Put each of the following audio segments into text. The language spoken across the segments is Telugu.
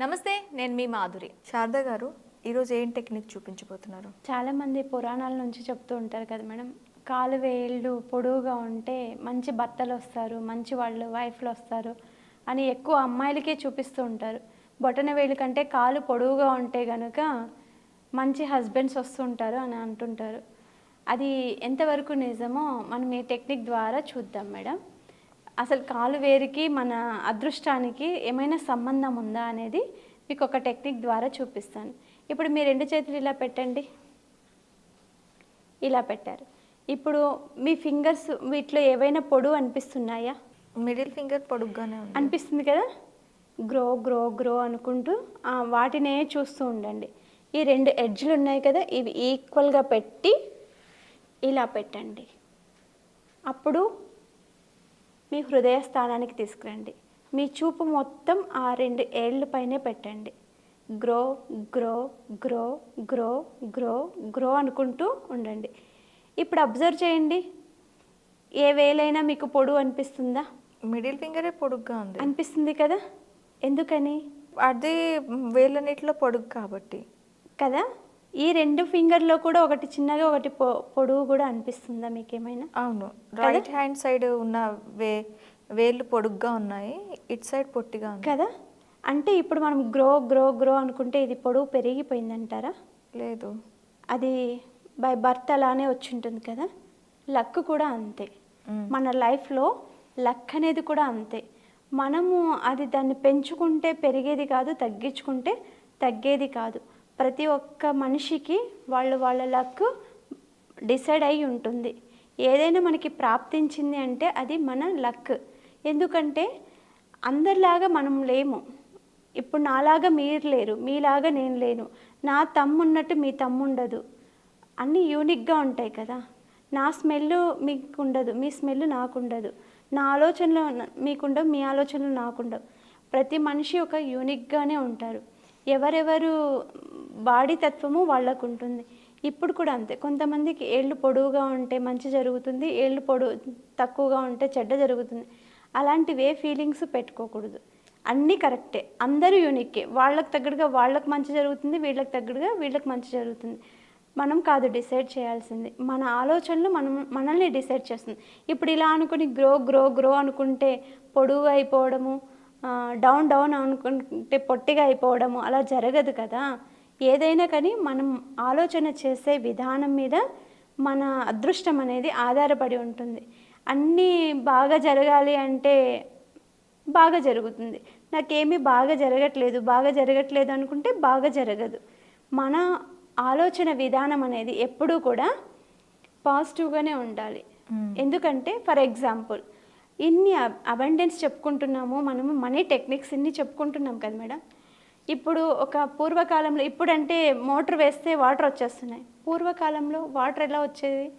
నమస్తే నేను మీ మాధురి. శారద గారు ఈరోజు ఏం టెక్నిక్ చూపించబోతున్నారు? చాలామంది పురాణాల నుంచి చెప్తూ ఉంటారు కదా మేడం. కాలు వేళ్ళు పొడవుగా ఉంటే మంచి భర్తలు వస్తారు మంచి వాళ్ళు వైఫ్లు వస్తారు అని ఎక్కువ అమ్మాయిలకే చూపిస్తూ ఉంటారు. బొటన వేలు కంటే కాలు పొడవుగా ఉంటే కనుక మంచి హస్బెండ్స్ వస్తుంటారు అని అంటుంటారు. అది ఎంతవరకు నిజమో మనం ఈ టెక్నిక్ ద్వారా చూద్దాం మేడం. అసలు కాలు వేరికి మన అదృష్టానికి ఏమైనా సంబంధం ఉందా అనేది మీకు ఒక టెక్నిక్ ద్వారా చూపిస్తాను. ఇప్పుడు మీ రెండు చేతులు ఇలా పెట్టండి. ఇలా పెట్టారు. ఇప్పుడు మీ ఫింగర్స్ వీటిలో ఏవైనా పొడవు అనిపిస్తున్నాయా? మిడిల్ ఫింగర్ పొడుగ్గానే అనిపిస్తుంది కదా? గ్రో గ్రో గ్రో అనుకుంటూ వాటినే చూస్తూ ఉండండి. ఈ రెండు ఎడ్జ్లు ఉన్నాయి కదా ఇవి ఈక్వల్గా పెట్టి ఇలా పెట్టండి. అప్పుడు మీ హృదయ స్థానానికి తీసుకురండి. మీ చూపు మొత్తం ఆ రెండు ఏళ్ళ పైనే పెట్టండి. Grow grow grow grow grow grow అనుకుంటూ ఉండండి. ఇప్పుడు అబ్జర్వ్ చేయండి. ఏ వేలైనా మీకు పొడువు అనిపిస్తుందా? మిడిల్ ఫింగరే పొడుగ్గా ఉంది. అనిపిస్తుంది కదా? ఎందుకని? అది వేళ్ళన్నిటిలో పొడుగు కాబట్టి. కదా? ఈ రెండు ఫింగర్లో కూడా ఒకటి చిన్నగా ఒకటి పొ పొడుగు కూడా అనిపిస్తుందా మీకు ఏమైనా అవును రైట్ హ్యాండ్ సైడ్ ఉన్న వే వేళ్ళు పొడుగ్గా ఉన్నాయి. ఇట్ సైడ్ పొట్టిగా ఉంది. కదా? అంటే ఇప్పుడు మనం గ్రో గ్రో గ్రో అనుకుంటే ఇది పొడవు పెరిగిపోయిందంటారా? లేదు. అది బై బర్త్ అలానే వచ్చి ఉంటుంది కదా? లక్ కూడా అంతే. మన లైఫ్లో లక్ అనేది కూడా అంతే. మనము అది దాన్ని పెంచుకుంటే పెరిగేది కాదు తగ్గించుకుంటే తగ్గేది కాదు. ప్రతి ఒక్క మనిషికి వాళ్ళు వాళ్ళ లక్ డిసైడ్ అయి ఉంటుంది. ఏదైనా మనకి ప్రాప్తించింది అంటే అది మన లక్. ఎందుకంటే అందరిలాగా మనం లేము. ఇప్పుడు నాలాగా మీరు లేరు మీలాగా నేను లేను. నా తమ్మున్నట్టు మీ తమ్ముండదు. అన్నీ యూనిక్గా ఉంటాయి కదా. నా స్మెల్ మీకు ఉండదు మీ స్మెల్ నాకుండదు. నా ఆలోచనలు మీకుండవు మీ ఆలోచనలు నాకుండవు. ప్రతి మనిషి ఒక యూనిక్గానే ఉంటారు. ఎవరెవరు బాడీ తత్వము వాళ్ళకు ఉంటుంది ఇప్పుడు కూడా అంతే. కొంతమందికి ఏళ్ళు పొడవుగా ఉంటే మంచి జరుగుతుంది ఏళ్ళు పొడవు తక్కువగా ఉంటే చెడ్డ జరుగుతుంది. అలాంటివే ఫీలింగ్స్ పెట్టుకోకూడదు. అన్నీ కరెక్టే. అందరూ యూనిక్కే. వాళ్ళకి తగ్గట్టుగా వాళ్ళకి మంచి జరుగుతుంది వీళ్ళకి తగ్గట్టుగా వీళ్ళకి మంచి జరుగుతుంది. మనం కాదు డిసైడ్ చేయాల్సింది. మన ఆలోచనలు మనం మనల్ని డిసైడ్ చేస్తుంది. ఇప్పుడు ఇలా అనుకుని గ్రో గ్రో గ్రో అనుకుంటే పొడుగు అయిపోవడము డౌన్ డౌన్ అనుకుంటే పొట్టిగా అయిపోవడము అలా జరగదు కదా. ఏదైనా కానీ మనం ఆలోచన చేసే విధానం మీద మన అదృష్టం అనేది ఆధారపడి ఉంటుంది. అన్నీ బాగా జరగాలి అంటే బాగా జరుగుతుంది. నాకేమీ బాగా జరగట్లేదు బాగా జరగట్లేదు అనుకుంటే బాగా జరగదు. మన ఆలోచన విధానం అనేది ఎప్పుడూ కూడా పాజిటివ్గానే ఉండాలి. ఎందుకంటే ఫర్ ఎగ్జాంపుల్ ఇన్ని అబండెన్స్ చెప్పుకుంటున్నాము మనము మనీ టెక్నిక్స్ ఇన్ని చెప్పుకుంటున్నాం కదా మేడం. ఇప్పుడు ఒక పూర్వకాలంలో ఇప్పుడంటే మోటార్ వేస్తే వాటర్ వచ్చేస్తున్నాయి. పూర్వకాలంలో వాటర్ ఎలా వచ్చేది?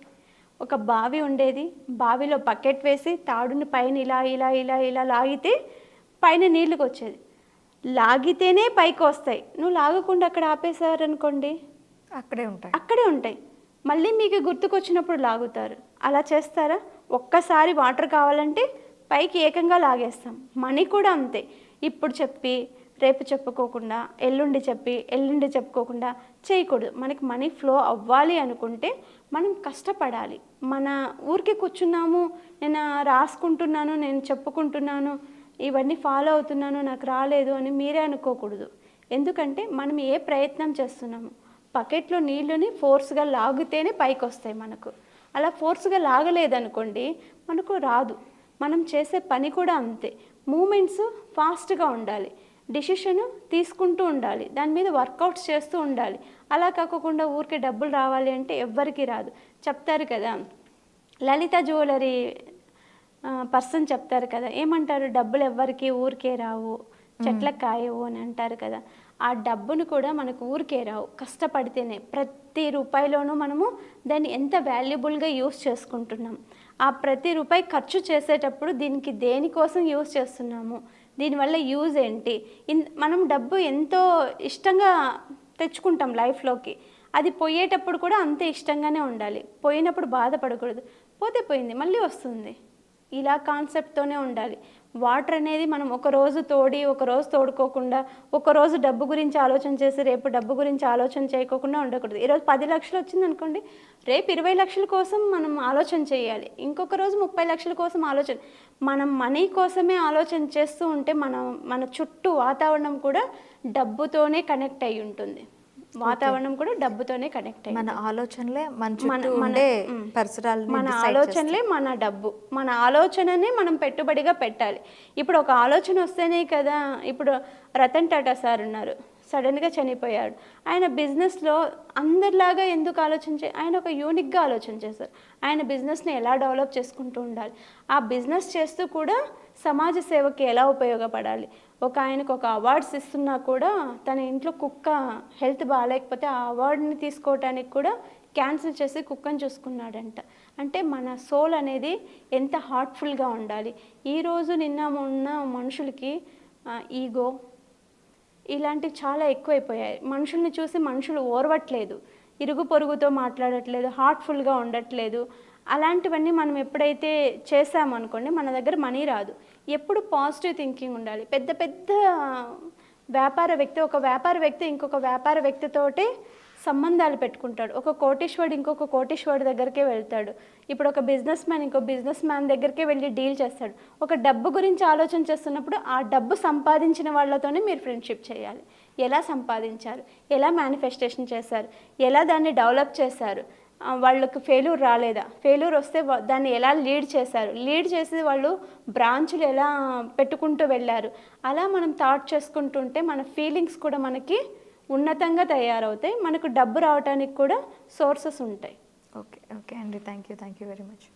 ఒక బావి ఉండేది. బావిలో బకెట్ వేసి తాడుని పైన ఇలా ఇలా ఇలా ఇలా లాగితే పైన నీళ్ళకి వచ్చేది. లాగితేనే పైకి వస్తాయి. నువ్వు లాగకుండా అక్కడ ఆపేశారనుకోండి? అక్కడే ఉంటాయి. అక్కడే ఉంటాయి. మళ్ళీ మీకు గుర్తుకొచ్చినప్పుడు లాగుతారు. అలా చేస్తారా? ఒక్కసారి వాటర్ కావాలంటే పైకి ఏకంగా లాగేస్తాం. మనీ కూడా అంతే. ఇప్పుడు చెప్పి రేపు చెప్పుకోకుండా ఎల్లుండి చెప్పి ఎల్లుండి చెప్పుకోకుండా చేయకూడదు. మనకి మనీ ఫ్లో అవ్వాలి అనుకుంటే మనం కష్టపడాలి. మన ఊరికి కూర్చున్నాము నేను రాసుకుంటున్నాను నేను చెప్పుకుంటున్నాను ఇవన్నీ ఫాలో అవుతున్నాను నాకు రాలేదు అని మీరే అనుకోకూడదు. ఎందుకంటే మనం ఏ ప్రయత్నం చేస్తున్నాము? బకెట్లో నీళ్ళని ఫోర్స్గా లాగితేనే పైకి వస్తాయి మనకు. అలా ఫోర్స్గా లాగలేదనుకోండి మనకు రాదు. మనం చేసే పని కూడా అంతే. మూమెంట్స్ ఫాస్ట్గా ఉండాలి. డిసిషన్ తీసుకుంటూ ఉండాలి. దాని మీద వర్కౌట్స్ చేస్తూ ఉండాలి. అలా కాకుండా ఊరికే డబ్బులు రావాలి అంటే ఎవ్వరికీ రాదు. చెప్తారు కదా లలిత జ్యువెలరీ పర్సన్ చెప్తారు కదా ఏమంటారు? డబ్బులు ఎవ్వరికి ఊరికే రావు. చెట్లకు కాయవు అని అంటారు కదా. ఆ డబ్బును కూడా మనకు ఊరికే రావు. కష్టపడితేనే ప్రతి రూపాయిలోనూ మనము దాన్ని ఎంత వాల్యుబుల్గా యూస్ చేసుకుంటున్నాం. ఆ ప్రతి రూపాయి ఖర్చు చేసేటప్పుడు దీనికి దేనికోసం యూస్ చేస్తున్నాము? దీనివల్ల యూజ్ ఏంటి? ఇన్ మనం డబ్బు ఎంతో ఇష్టంగా తెచ్చుకుంటాం లైఫ్లోకి. అది పోయేటప్పుడు కూడా అంతే ఇష్టంగానే ఉండాలి. పోయినప్పుడు బాధపడకూడదు. పోతే పోయింది మళ్ళీ వస్తుంది. ఇలా కాన్సెప్ట్తోనే ఉండాలి. వాటర్ అనేది మనం ఒక రోజు తోడి ఒక రోజు తోడుకోకుండా ఒక రోజు డబ్బు గురించి ఆలోచన చేసి రేపు డబ్బు గురించి ఆలోచన చేయకోకుండా ఉండకూడదు. ఈరోజు పది లక్షలు వచ్చింది అనుకోండి రేపు ఇరవై లక్షల కోసం మనం ఆలోచన చేయాలి. ఇంకొక రోజు ముప్పై లక్షల కోసం ఆలోచన. మనం మనీ కోసమే ఆలోచన చేస్తూ ఉంటే మన మన చుట్టూ వాతావరణం కూడా డబ్బుతోనే కనెక్ట్ అయి ఉంటుంది. వాతావరణం కూడా డబ్బుతోనే కనెక్ట్ అయి మన ఆలోచనలే మన ఉండే. పరిసరాలు మన ఆలోచనలే మన డబ్బు. మన ఆలోచననే మనం పెట్టుబడిగా పెట్టాలి. ఇప్పుడు ఒక ఆలోచన వస్తేనే కదా ఇప్పుడు రతన్ టాటా సార్ ఉన్నారు. సడన్గా చనిపోయాడు. ఆయన బిజినెస్లో అందరిలాగా ఎందుకు ఆలోచించే ఆయన ఒక యూనిక్గా ఆలోచన చేశారు. ఆయన బిజినెస్ని ఎలా డెవలప్ చేసుకుంటూ ఉండాలి? ఆ బిజినెస్ చేస్తూ కూడా సమాజ సేవకి ఎలా ఉపయోగపడాలి? ఒక ఆయనకు ఒక అవార్డ్స్ ఇస్తున్నా కూడా తన ఇంట్లో కుక్క హెల్త్ బాగాలేకపోతే ఆ అవార్డుని తీసుకోవటానికి కూడా క్యాన్సిల్ చేసి కుక్కని చూసుకున్నాడంట. అంటే మన సోల్ అనేది ఎంత హార్ట్ఫుల్గా ఉండాలి? ఈరోజు నిన్న ఉన్న మనుషులకి ఈగో ఇలాంటివి చాలా ఎక్కువైపోయాయి. మనుషుల్ని చూసి మనుషులు ఓర్వట్లేదు. ఇరుగు పొరుగుతో మాట్లాడట్లేదు హార్ట్ఫుల్గా ఉండట్లేదు. అలాంటివన్నీ మనం ఎప్పుడైతే చేసామనుకోండి మన దగ్గర మనీ రాదు. ఎప్పుడు పాజిటివ్ థింకింగ్ ఉండాలి. పెద్ద పెద్ద వ్యాపార వ్యక్తి ఒక వ్యాపార వ్యక్తి ఇంకొక వ్యాపార వ్యక్తితోటి సంబంధాలు పెట్టుకుంటాడు. ఒక కోటీశ్వరుడు ఇంకొక కోటీశ్వరుడు దగ్గరికే వెళ్తాడు. ఇప్పుడు ఒక బిజినెస్ మ్యాన్ ఇంకో బిజినెస్ మ్యాన్ దగ్గరికే వెళ్ళి డీల్ చేస్తాడు. ఒక డబ్బు గురించి ఆలోచన చేస్తున్నప్పుడు ఆ డబ్బు సంపాదించిన వాళ్ళతోనే మీరు ఫ్రెండ్షిప్ చేయాలి. ఎలా సంపాదించారు? ఎలా మేనిఫెస్టేషన్ చేశారు? ఎలా దాన్ని డెవలప్ చేశారు? వాళ్ళకి ఫెయిల్యూర్ రాలేదా? ఫెయిల్యూర్ వస్తే దాన్ని ఎలా లీడ్ చేశారు? లీడ్ చేసి వాళ్ళు బ్రాంచులు ఎలా పెట్టుకుంటూ వెళ్ళారు? అలా మనం థాట్ చేసుకుంటుంటే మన ఫీలింగ్స్ కూడా మనకి ఉన్నతంగా తయారవుతాయి. మనకు డబ్బు రావడానికి కూడా సోర్సెస్ ఉంటాయి. ఓకే ఓకే అండి thank you thank you very much